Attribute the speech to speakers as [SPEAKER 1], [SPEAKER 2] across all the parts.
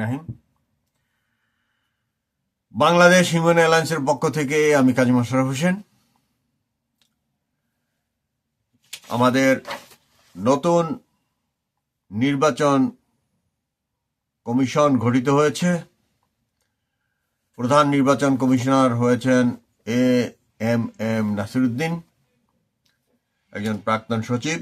[SPEAKER 1] রাহিম Bangladesh human অ্যালায়েন্সের পক্ষ থেকে আমি কাজী মোশারফ হোসেন। আমাদের নতুন নির্বাচন কমিশন গঠিত হয়েছে। প্রধান নির্বাচন কমিশনার হয়েছেন এ এম এম নাসিরুদ্দিন, একজন প্রাক্তন সচিব,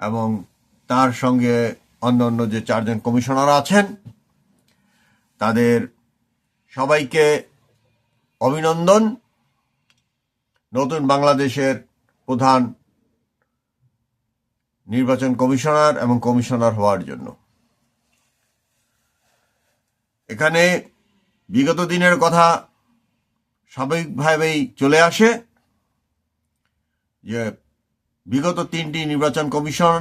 [SPEAKER 1] এবং তার সঙ্গে অন্য অন্য যে চারজন কমিশনার আছেন, তাদের সবাইকে অভিনন্দন। নতুন বাংলাদেশের প্রধান নির্বাচন কমিশনার এবং কমিশনার হওয়ার জন্য। এখানে বিগত দিনের কথা স্বাভাবিকভাবেই চলে আসে যে বিগত তিনটি নির্বাচন কমিশন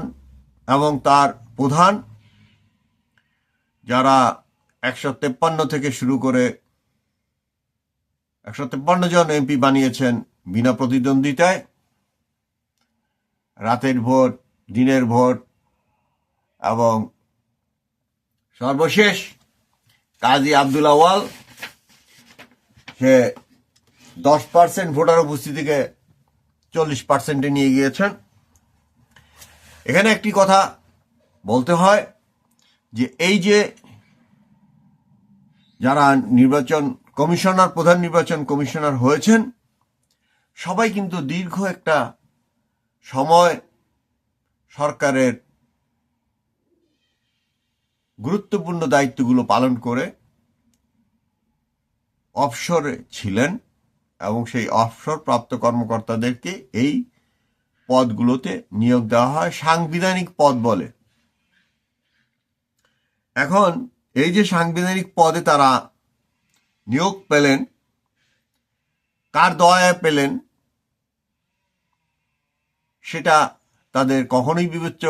[SPEAKER 1] এবং তার প্রধান, যারা একশো তেপ্পান্ন থেকে শুরু করে একশো তেপ্পান্ন জন এমপি বানিয়েছেন বিনা প্রতিদ্বন্দ্বিতায়। রাতের ভোট, দিনের ভোট এবং সর্বশেষ কাজী আব্দুল আওয়াল সে দশ পার্সেন্ট ভোটার উপস্থিতিকে চল্লিশ পার্সেন্টে নিয়ে গিয়েছেন। এখানে একটি কথা বলতে হয় যে এই যে যারা নির্বাচন কমিশনার, প্রধান নির্বাচন কমিশনার হয়েছেন, সবাই কিন্তু দীর্ঘ একটা সময় সরকারের গুরুত্বপূর্ণ দায়িত্বগুলো পালন করে অবসরে ছিলেন এবং সেই অবসর প্রাপ্ত কর্মকর্তাদেরকে এই পদগুলোতে নিয়োগ দেওয়া হয়, সাংবিধানিক পদ বলে। এখন এই যে সাংবিধানিক পদে তারা নিয়োগ পেলেন, কার দয়ায় পেলেন, সেটা তাদের কখনোই বিবেচ্য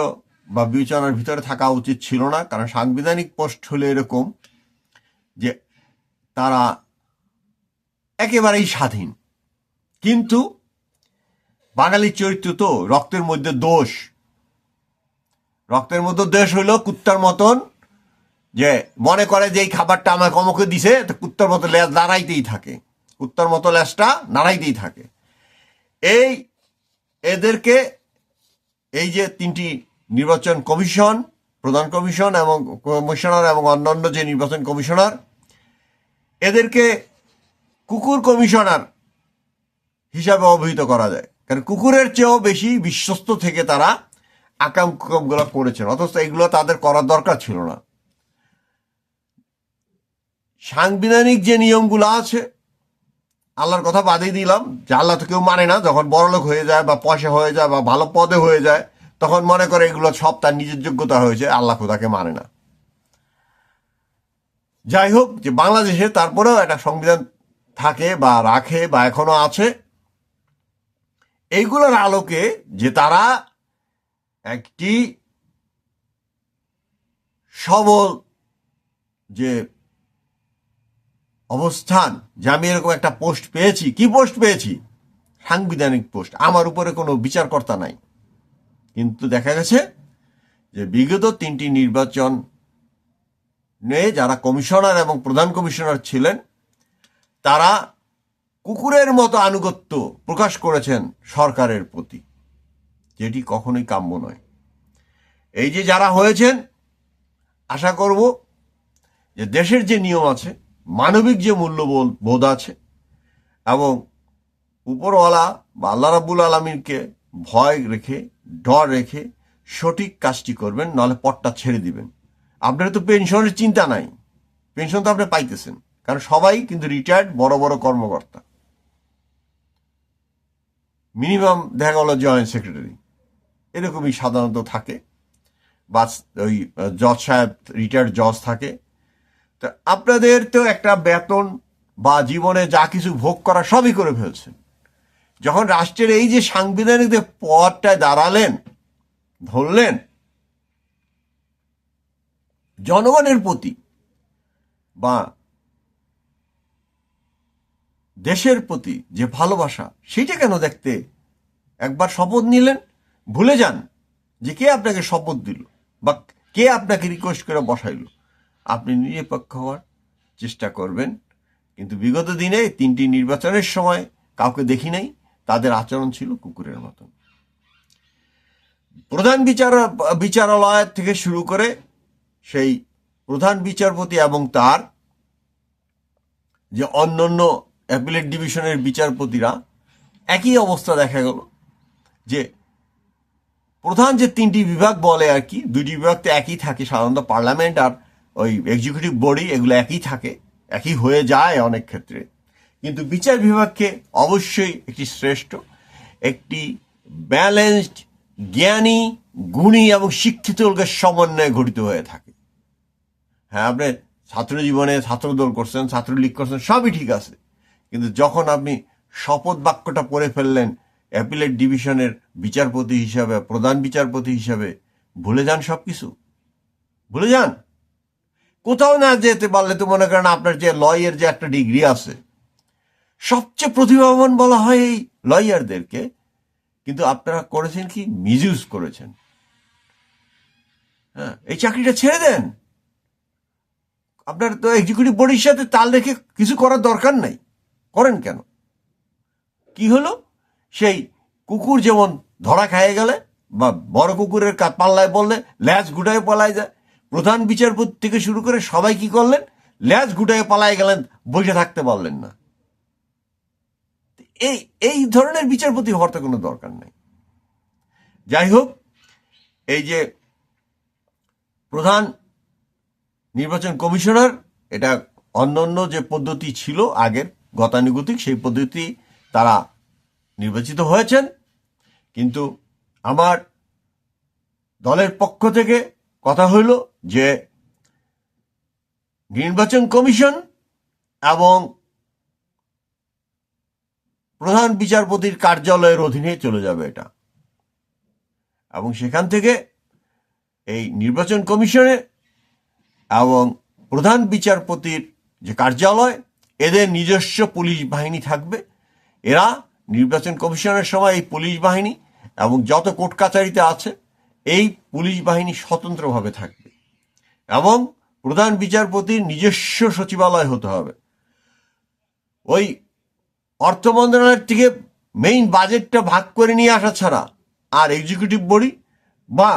[SPEAKER 1] বা বিবেচনার ভিতরে থাকা উচিত ছিল না, কারণ সাংবিধানিক পোস্ট হলে এরকম যে তারা একেবারেই স্বাধীন। কিন্তু বাঙালির চরিত্র তো, রক্তের মধ্যে দোষ। রক্তের মধ্যে দোষ হইল কুত্তার মতন যে মনে করে যে এই খাবারটা আমাকে অমুকে দিছে, তো কুত্তার মতো লেজ দাঁড়াইতেই থাকে। কুত্তার মতো লেজটা নাড়াইতেই থাকে। এই এদেরকে এই যে তিনটি নির্বাচন কমিশন, প্রধান কমিশন এবং কমিশনার এবং অন্যান্য যে নির্বাচন কমিশনার, এদেরকে কুকুর কমিশনার হিসাবে অভিহিত করা যায়। কারণ কুকুরের চেয়েও বেশি বিশ্বস্ত থেকে তারা আকাম কুকামগুলো করেছেন। অথচ এগুলো তাদের করার দরকার ছিল না। সাংবিধানিক যে নিয়মগুলো আছে, আল্লাহর কথা বাদই দিলাম। যে আল্লাহ তো কেউ মানে না, যখন বড়লোক হয়ে যায় বা পয়সা হয়ে যায় বা ভালো পদে হয়ে যায়, তখন মনে করে এগুলো সব তার নিজের যোগ্যতা হয়েছে, আল্লাহ খোদাকে মানে না। যাই হোক, যে বাংলাদেশে তারপরেও একটা সংবিধান থাকে বা রাখে বা এখনও আছে। এইগুলোর আলোকে যে তারা একটি সবল যে অবস্থান, যে আমি এরকম একটা পোস্ট পেয়েছি। কি পোস্ট পেয়েছি? সাংবিধানিক পোস্ট। আমার উপরে কোনো বিচারকর্তা নাই। কিন্তু দেখা গেছে যে বিগত তিনটি নির্বাচন নে যারা কমিশনার এবং প্রধান কমিশনার ছিলেন, তারা কুকুরের মতো আনুগত্য প্রকাশ করেছেন সরকারের প্রতি। যেটি কখনোই কাম্য নয়। এই যে যারা হয়েছেন, আশা করব যে দেশের যে নিয়ম আছে, মানবিক যে মূল্যবোধ, বোধ আছে, এবং উপরওয়ালা বা আল্লাহ রাবুল আলমীকে ভয় রেখে, ডর রেখে সঠিক কাজটি করবেন, নাহলে পটটা ছেড়ে দিবেন। আপনার তো পেনশনের চিন্তা নাই। পেনশন তো আপনি পাইতেছেন। কারণ সবাই কিন্তু রিটায়ার্ড বড় বড় কর্মকর্তা। মিনিমাম দেখা গেল জয়েন্ট সেক্রেটারি। এরকমই সাধারণত থাকে। বা ওই জজ সাহেব, রিটায়ার্ড জজ থাকে। তো আপনাদের তো একটা বেতন বা জীবনে যা কিছু ভোগ করা সবই করে ফেলছেন। যখন রাষ্ট্রের এই যে সাংবিধানিক যে পদটায় দাঁড়ালেন, ধরলেন, জনগণের প্রতি বা দেশের প্রতি যে ভালোবাসা, সেটা কেন দেখতে একবার শপথ নিলেন? ভুলে যান যে কে আপনাকে শপথ দিল বা কে আপনাকে রিকোয়েস্ট করে বসাইলো। আপনি নিরপেক্ষ হওয়ার চেষ্টা করবেন। কিন্তু বিগত দিনে তিনটি নির্বাচনের সময় কাউকে দেখি নাই, তাদের আচরণ ছিল কুকুরের মতন। প্রধান বিচার, বিচারালয় থেকে শুরু করে সেই প্রধান বিচারপতি এবং তার যে অন্যান্য অ্যাপিলেট ডিভিশনের বিচারপতিরা একই অবস্থা দেখা গেল, যে প্রধান যে তিনটি বিভাগ বলে আর কি দুটি বিভাগ তো একই থাকে, সাধারণত পার্লামেন্ট আর ওই এক্সিকিউটিভ বডি এগুলো একই থাকে, একই হয়ে যায় অনেক ক্ষেত্রে। কিন্তু বিচার বিভাগকে অবশ্যই একটি শ্রেষ্ঠ, একটি ব্যালেন্সড জ্ঞানী, গুণী এবং শিক্ষিত লোকের সমন্বয়ে গঠিত হয়ে থাকে। হ্যাঁ আপনি ছাত্র জীবনে ছাত্রদল করছেন, ছাত্রলীগ করছেন, সবই ঠিক আছে। কিন্তু যখন আপনি শপথ বাক্যটা পড়ে ফেললেন, অ্যাপিলেট ডিভিশনের বিচারপতি হিসাবে, প্রধান বিচারপতি হিসাবে, ভুলে যান সব কিছু ভুলে যান? কোথাও না যেতে পারলে তো মনে করেন আপনার যে লয়ের যে একটা ডিগ্রি আছে, সবচেয়ে প্রতিভাবান বলা হয় এই লয়ারদেরকে, কিন্তু আপনারা করেছেন কি? মিসইউজ করেছেন। হ্যাঁ এই চাকরিটা ছেড়ে দেন। আপনার তো এক্সিকিউটিভ বডির সাথে তাল রেখে কিছু করার দরকার নাই। করেন কেন? কি হলো? সেই কুকুর যেমন ধরা খাইয়ে গেলে বা বড় কুকুরের কা- পাল্লায় বললে, ল্যাজ গুটায় পালায় যায়। প্রধান বিচারপতি থেকে শুরু করে সবাই কি করলেন? ল্যাজ গুটায় পালায় গেলেন, বসে থাকতে পারলেন না। এই এই ধরনের বিচারপতি হওয়ার তো কোনো দরকার নেই। যাই হোক, এই যে প্রধান নির্বাচন কমিশনার, এটা অন্যান্য যে পদ্ধতি ছিল আগের গতানুগতিক সেই পদ্ধতি তারা নির্বাচিত হয়েছেন। কিন্তু আমার দলের পক্ষ থেকে কথা হইল যে নির্বাচন কমিশন এবং প্রধান বিচারপতির কার্যালয়ের অধীনে চলে যাবে এটা। এবং সেখান থেকে এই নির্বাচন কমিশনে এবং প্রধান বিচারপতির যে কার্যালয় এদের নিজস্ব পুলিশ বাহিনী থাকবে। এরা নির্বাচন কমিশনের সময় এই পুলিশ বাহিনী এবং যত কোর্ট কাচারিতে আছে, এই পুলিশ বাহিনী স্বতন্ত্রভাবে থাকবে এবং প্রধান বিচারপতির নিজস্ব সচিবালয় হতে হবে। ওই অর্থ মন্ত্রণালয়ের থেকে মেইন বাজেটটা ভাগ করে নিয়ে আসা ছাড়া আর এক্সিকিউটিভ বডি বা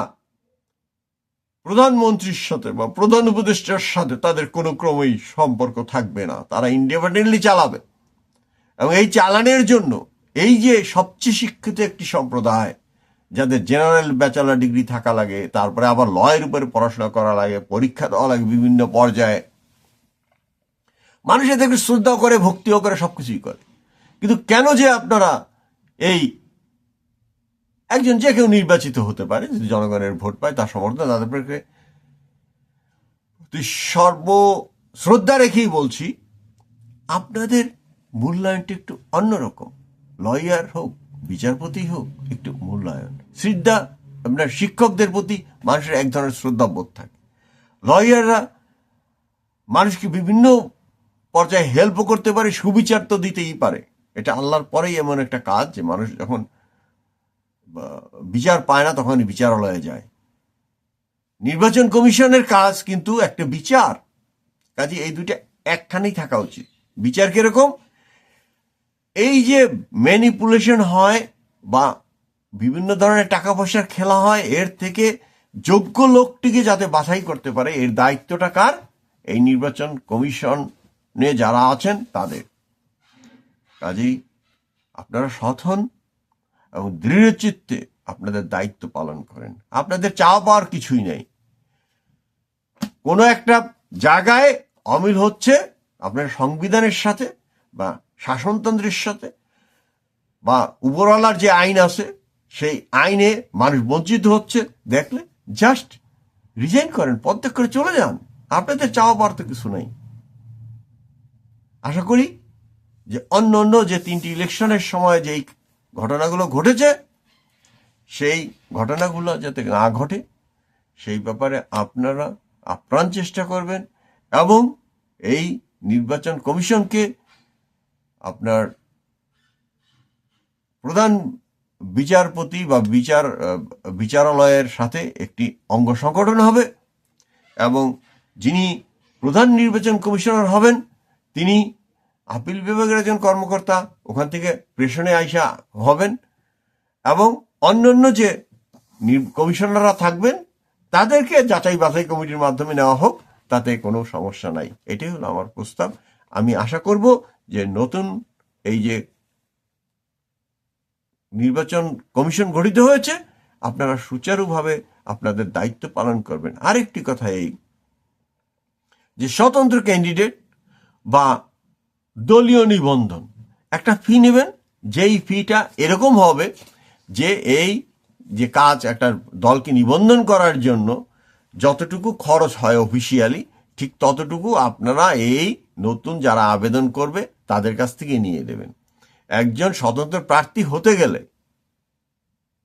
[SPEAKER 1] প্রধানমন্ত্রীর সাথে বা প্রধান উপদেষ্টার সাথে তাদের কোনো ক্রমেই সম্পর্ক থাকবে না। তারা ইন্ডিপেন্ডেন্টলি চালাবে। এবং এই চালানের জন্য এই যে সবচেয়ে শিক্ষিত একটি সম্প্রদায়, যাদের জেনারেল ব্যাচেলার ডিগ্রি থাকা লাগে, তারপরে আবার লয়ের উপরে পড়াশোনা করা লাগে, পরীক্ষা দেওয়া লাগে বিভিন্ন পর্যায়ে, মানুষ এদেরকে শ্রদ্ধা করে, ভক্তিও করে, সবকিছুই করে। কিন্তু কেন যে আপনারা এই একজন যে কেউ নির্বাচিত হতে পারে, যদি জনগণের ভোট পায়, তার সমর্থন তাদেরকে তুই সর্ব শ্রদ্ধা রেখেই বলছি, আপনাদের মূল্যায়নটা একটু অন্যরকম। লয়ার হোক, বিচারপতি হোক, একটু মূল্যায়ন। শ্রদ্ধা আপনার শিক্ষকদের প্রতি মানুষের এক ধরনের শ্রদ্ধাবোধ থাকে। লয়াররা মানুষকে বিভিন্ন পর্যায়ে হেল্পও করতে পারে, সুবিচার তো দিতেই পারে। এটা আল্লাহর পরেই এমন একটা কাজ যে মানুষ যখন বিচার পায় না, তখন বিচারালয়ে যায়। নির্বাচন কমিশনের কাজ কিন্তু একটা বিচার। কাজে এই দুইটা একখানেই থাকা উচিত। বিচার কীরকম? এই যে ম্যানিপুলেশন হয় বা বিভিন্ন ধরনের টাকা পয়সার খেলা হয়, এর থেকে যোগ্য লোকটিকে যাতে বাছাই করতে পারে, এর দায়িত্বটা কার? এই নির্বাচন কমিশনে যারা আছেন, তাদের। কাজেই আপনারা সৎ হন এবং দৃঢ় চিত্তে আপনাদের দায়িত্ব পালন করেন। আপনাদের চাওয়া পাওয়ার কিছুই নেই। কোনো একটা জায়গায় অমিল হচ্ছে আপনার সংবিধানের সাথে বা শাসনতন্ত্রের সাথে বা উপরওয়ালার যে আইন আছে, সেই আইনে মানুষ বঞ্চিত হচ্ছে দেখলে জাস্ট রিজাইন করেন, পদত্যাগ করে চলে যান। আপনাদের চাওয়া পাওয়ার তো কিছু নেই। আশা করি যে অন্য অন্য যে তিনটি ইলেকশনের সময় যেই ঘটনাগুলো ঘটেছে, সেই ঘটনাগুলো যাতে না ঘটে, সেই ব্যাপারে আপনারা আপ্রাণ চেষ্টা করবেন এবং এই নির্বাচন কমিশনকে আপনার প্রধান বিচারপতি বা বিচার, বিচারালয়ের সাথে একটি অঙ্গ সংগঠন হবে এবং যিনি প্রধান নির্বাচন কমিশনার হবেন, তিনি আপিল বিভাগের একজন কর্মকর্তা ওখান থেকে প্রেষণে আইসা হবেন এবং অন্যান্য যে নির- কমিশনাররা থাকবেন, তাদেরকে যাচাই বাছাই কমিটির মাধ্যমে নেওয়া হোক, তাতে কোনো সমস্যা নাই। এটাই হলো আমার প্রস্তাব। আমি আশা করব যে নতুন এই যে নির্বাচন কমিশন গঠিত হয়েছে, আপনারা সুচারুভাবে আপনাদের দায়িত্ব পালন করবেন। আরেকটি কথা এই যে স্বতন্ত্র ক্যান্ডিডেট বা দলীয় নিবন্ধন। একটা ফি নেবেন, যেই ফিটা এরকম হবে যে এই যে কাজ একটা দলকে নিবন্ধন করার জন্য যতটুকু খরচ হয় অফিসিয়ালি ঠিক ততটুকু আপনারা এই নতুন যারা আবেদন করবে তাদের কাছ থেকে নিয়ে দেবেন একজন স্বতন্ত্র প্রার্থী হতে গেলে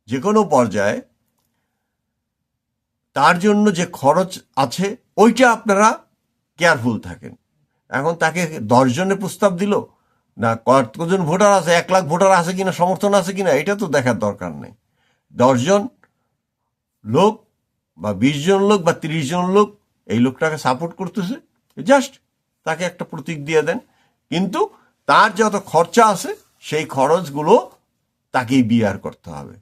[SPEAKER 1] যে কোনো পর্যায়ে তার জন্য যে খরচ আছে, ওইটা আপনারা কেয়ারফুল থাকেন। এখন তাকে দশ জনের প্রস্তাব দিল, না কতজন ভোটার আছে, এক লাখ ভোটার আছে কিনা, সমর্থন আছে কিনা, এটা তো দেখার দরকার নেই। দশজন লোক বা বিশ জন লোক বা তিরিশ জন লোক এই লোকটাকে সাপোর্ট করতেছে, জাস্ট তাকে একটা প্রতীক দিয়ে দেন। কিন্তু তার যত খরচা আছে, সেই খরচগুলো তাকেই বিয়ার করতে হবে।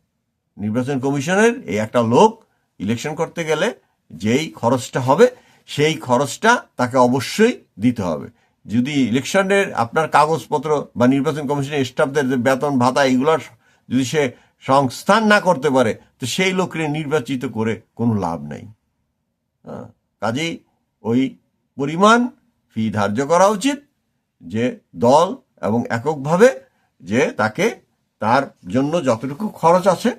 [SPEAKER 1] নির্বাচন কমিশনের এই একটা লোক ইলেকশন করতে গেলে যেই খরচটা হবে, সেই খরচটা তাকে অবশ্যই দিতে হবে। যদি ইলেকশনের আপনার কাগজপত্র বা নির্বাচন কমিশনের স্টাফদের যে বেতন ভাতা এইগুলোর যদি সে সংস্থান না করতে পারে তো সেই লোককে নির্বাচিত করে কোনো লাভ নেই। হ্যাঁ, কাজেই ওই পরিমাণ ফি ধার্য করা উচিত যে দল এবং এককভাবে যে তাকে তার জন্য যতটুকু খরচ আছে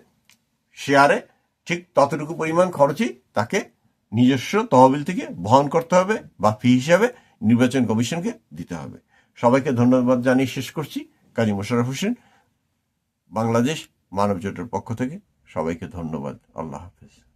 [SPEAKER 1] শেয়ারে ঠিক ততটুকু পরিমাণ খরচই তাকে নিজস্ব তহবিল থেকে বহন করতে হবে বা ফি হিসাবে নির্বাচন কমিশনকে দিতে হবে। সবাইকে ধন্যবাদ জানিয়ে শেষ করছি। কাজী মোশারফ হোসেন, বাংলাদেশ মানব জোটের পক্ষ থেকে সবাইকে ধন্যবাদ। আল্লাহ হাফেজ।